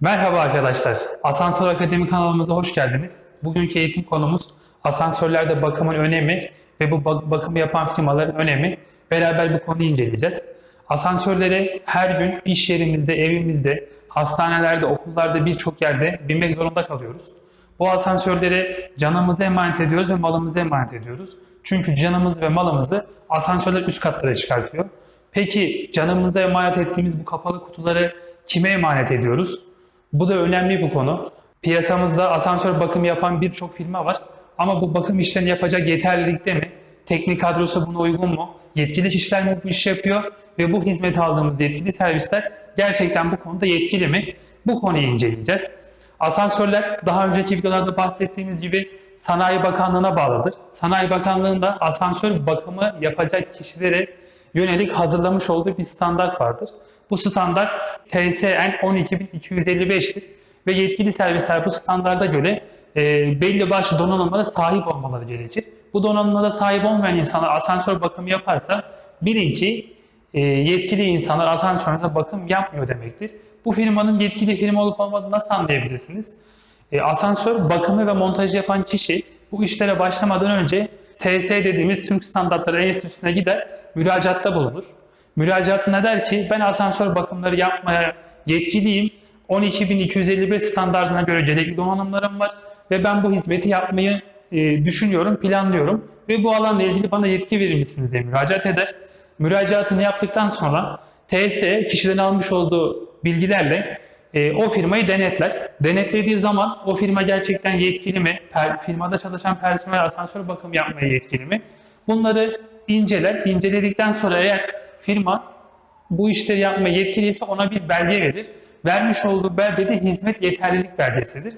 Merhaba arkadaşlar. Asansör Akademi kanalımıza hoş geldiniz. Bugünkü eğitim konumuz asansörlerde bakımın önemi ve bu bak- bakımı yapan firmaların önemi. Beraber bu konuyu inceleyeceğiz. Asansörlere her gün iş yerimizde, evimizde, hastanelerde, okullarda birçok yerde binmek zorunda kalıyoruz. Bu asansörlere canımızı emanet ediyoruz ve malımızı emanet ediyoruz. Çünkü canımız ve malımızı asansörler üst katlara çıkartıyor. Peki canımıza emanet ettiğimiz bu kapalı kutuları kime emanet ediyoruz? Bu da önemli bir konu. Piyasamızda asansör bakımı yapan birçok firma var. Ama bu bakım işlerini yapacak yeterlilikte mi? Teknik kadrosu buna uygun mu? Yetkili kişiler mi bu işi yapıyor? Ve bu hizmeti aldığımız yetkili servisler gerçekten bu konuda yetkili mi? Bu konuyu inceleyeceğiz. Asansörler daha önceki videolarda bahsettiğimiz gibi Sanayi Bakanlığı'na bağlıdır. Sanayi Bakanlığı'nda asansör bakımı yapacak kişilere yönelik hazırlamış olduğu bir standart vardır. Bu standart TSN 12255'tir ve yetkili servisler bu standarda göre e, belli başlı donanımlara sahip olmaları gerekir. Bu donanımlara sahip olmayan insanlar asansör bakımı yaparsa bilin ki e, yetkili insanlar asansörünüze bakım yapmıyor demektir. Bu firmanın yetkili firma olup olmadığını nasıl anlayabilirsiniz? E, asansör bakımı ve montajı yapan kişi bu işlere başlamadan önce TS dediğimiz Türk Standartları Enstitüsü'ne gider, müracaatta bulunur. Müracaatında der ki ben asansör bakımları yapmaya yetkiliyim. 12255 standartına göre gerekli donanımlarım var ve ben bu hizmeti yapmayı e, düşünüyorum, planlıyorum ve bu alanla ilgili bana yetki verir misiniz diye müracaat eder. Müracaatını yaptıktan sonra TS kişiden almış olduğu bilgilerle e, o firmayı denetler. Denetlediği zaman o firma gerçekten yetkili mi? Per- firmada çalışan personel asansör bakım yapmaya yetkili mi? Bunları inceler. İnceledikten sonra eğer firma bu işleri yapmaya yetkiliyse ona bir belge verir. Vermiş olduğu belge de hizmet yeterlilik belgesidir.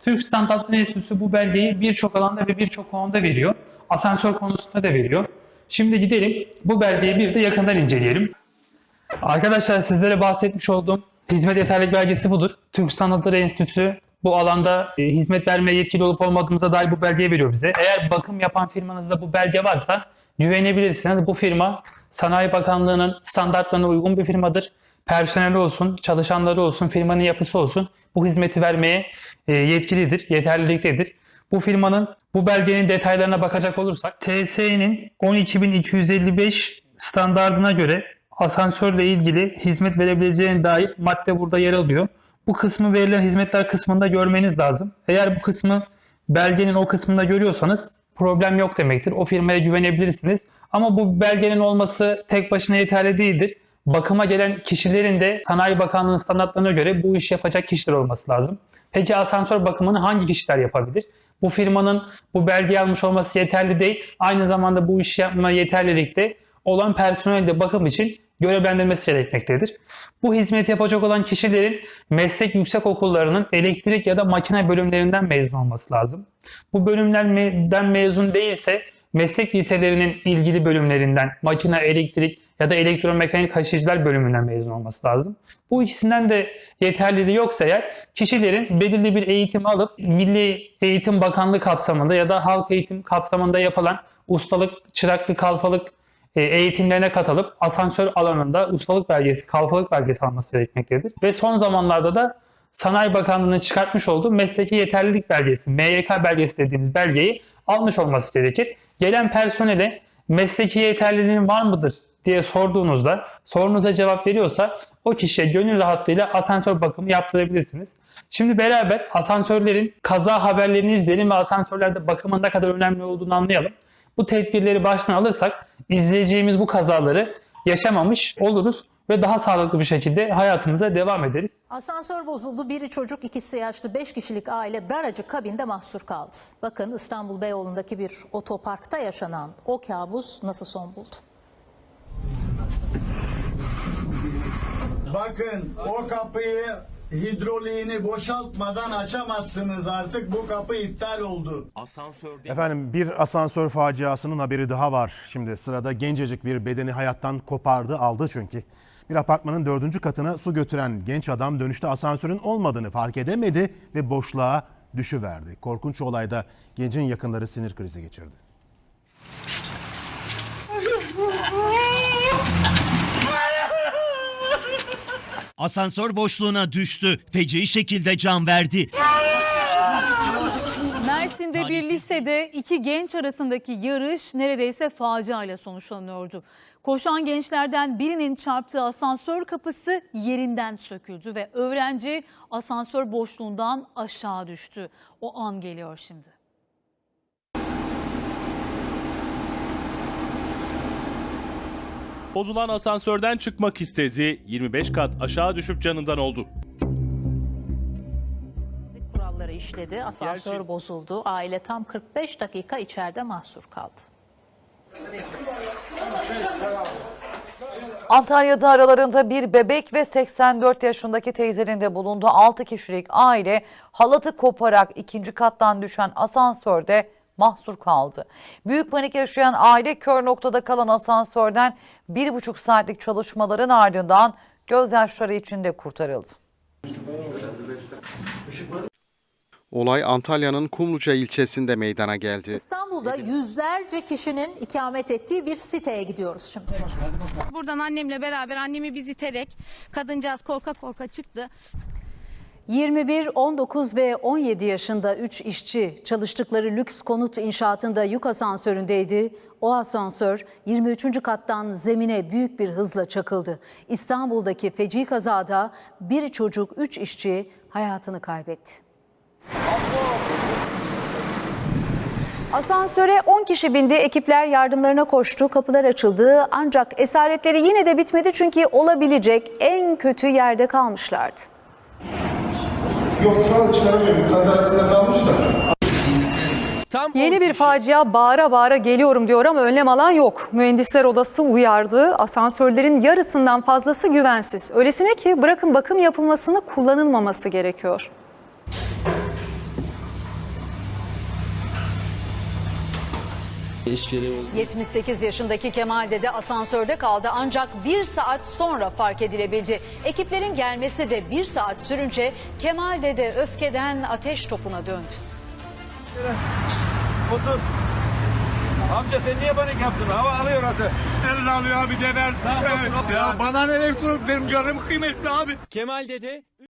Türk Standartları Enstitüsü bu belgeyi birçok alanda ve birçok konuda veriyor. Asansör konusunda da veriyor. Şimdi gidelim bu belgeyi bir de yakından inceleyelim. Arkadaşlar sizlere bahsetmiş olduğum hizmet yeterlilik belgesi budur. Türk Standartları Enstitüsü bu alanda e, hizmet vermeye yetkili olup olmadığımıza dair bu belgeyi veriyor bize. Eğer bakım yapan firmanızda bu belge varsa güvenebilirsiniz. Bu firma Sanayi Bakanlığı'nın standartlarına uygun bir firmadır. Personeli olsun, çalışanları olsun, firmanın yapısı olsun bu hizmeti vermeye e, yetkilidir, yeterliliktedir. Bu firmanın bu belgenin detaylarına bakacak olursak TSE'nin 12255 standardına göre asansörle ilgili hizmet verebileceğine dair madde burada yer alıyor. Bu kısmı verilen hizmetler kısmında görmeniz lazım. Eğer bu kısmı belgenin o kısmında görüyorsanız problem yok demektir. O firmaya güvenebilirsiniz. Ama bu belgenin olması tek başına yeterli değildir. Bakıma gelen kişilerin de Sanayi Bakanlığı'nın standartlarına göre bu iş yapacak kişiler olması lazım. Peki asansör bakımını hangi kişiler yapabilir? Bu firmanın bu belgeyi almış olması yeterli değil. Aynı zamanda bu işi yapma yeterlilikte olan personel de bakım için görevlendirmesi gerekmektedir. Bu hizmeti yapacak olan kişilerin meslek yüksek okullarının elektrik ya da makine bölümlerinden mezun olması lazım. Bu bölümlerden mezun değilse meslek liselerinin ilgili bölümlerinden makine, elektrik ya da elektromekanik taşıyıcılar bölümünden mezun olması lazım. Bu ikisinden de yeterliliği yoksa eğer kişilerin belirli bir eğitim alıp Milli Eğitim Bakanlığı kapsamında ya da halk eğitim kapsamında yapılan ustalık, çıraklık, kalfalık eğitimlerine katılıp asansör alanında ustalık belgesi, kalfalık belgesi alması gerekmektedir. Ve son zamanlarda da Sanayi Bakanlığı'nın çıkartmış olduğu mesleki yeterlilik belgesi, MYK belgesi dediğimiz belgeyi almış olması gerekir. Gelen personele mesleki yeterliliğin var mıdır diye sorduğunuzda sorunuza cevap veriyorsa o kişiye gönül rahatlığıyla asansör bakımı yaptırabilirsiniz. Şimdi beraber asansörlerin kaza haberlerini izleyelim ve asansörlerde bakımın ne kadar önemli olduğunu anlayalım. Bu tedbirleri baştan alırsak izleyeceğimiz bu kazaları yaşamamış oluruz ve daha sağlıklı bir şekilde hayatımıza devam ederiz. Asansör bozuldu. Biri çocuk, ikisi yaşlı, 5 kişilik aile daracık kabinde mahsur kaldı. Bakın İstanbul Beyoğlu'ndaki bir otoparkta yaşanan o kabus nasıl son buldu? Bakın o kapıyı hidroliğini boşaltmadan açamazsınız artık bu kapı iptal oldu. Asansörde Efendim bir asansör faciasının haberi daha var. Şimdi sırada gencecik bir bedeni hayattan kopardı aldı çünkü. Bir apartmanın dördüncü katına su götüren genç adam dönüşte asansörün olmadığını fark edemedi ve boşluğa düşüverdi. Korkunç olayda gencin yakınları sinir krizi geçirdi. Asansör boşluğuna düştü. Feci şekilde can verdi. Mersin'de bir lisede iki genç arasındaki yarış neredeyse faciayla sonuçlanıyordu. Koşan gençlerden birinin çarptığı asansör kapısı yerinden söküldü ve öğrenci asansör boşluğundan aşağı düştü. O an geliyor şimdi. Bozulan asansörden çıkmak istedi. 25 kat aşağı düşüp canından oldu. Kuralları işledi, asansör Gerçi- bozuldu. Aile tam 45 dakika içeride mahsur kaldı. Antalya'da aralarında bir bebek ve 84 yaşındaki teyzenin de bulunduğu 6 kişilik aile halatı koparak ikinci kattan düşen asansörde mahsur kaldı. Büyük panik yaşayan aile kör noktada kalan asansörden bir buçuk saatlik çalışmaların ardından gözyaşları içinde kurtarıldı. Olay Antalya'nın Kumluca ilçesinde meydana geldi. İstanbul'da yüzlerce kişinin ikamet ettiği bir siteye gidiyoruz şimdi. Buradan annemle beraber annemi biz iterek kadıncağız korka korka çıktı. 21, 19 ve 17 yaşında 3 işçi çalıştıkları lüks konut inşaatında yük asansöründeydi. O asansör 23. kattan zemine büyük bir hızla çakıldı. İstanbul'daki feci kazada bir çocuk 3 işçi hayatını kaybetti. Asansöre 10 kişi bindi, ekipler yardımlarına koştu, kapılar açıldı. Ancak esaretleri yine de bitmedi çünkü olabilecek en kötü yerde kalmışlardı. Yok şu an çıkaramıyorum. Kat arasında kalmış da. Yeni bir facia bağıra bağıra geliyorum diyor ama önlem alan yok. Mühendisler odası uyardı. Asansörlerin yarısından fazlası güvensiz. Öylesine ki bırakın bakım yapılmasını kullanılmaması gerekiyor. İşçileri 78 yaşındaki Kemal Dede asansörde kaldı ancak bir saat sonra fark edilebildi. Ekiplerin gelmesi de bir saat sürünce Kemal Dede öfkeden ateş topuna döndü. Otur. Amca sen niye panik yaptın? Hava alıyor orası. Elini alıyor abi dener. Ya bana ne elektronik benim canım kıymetli abi. Kemal Dede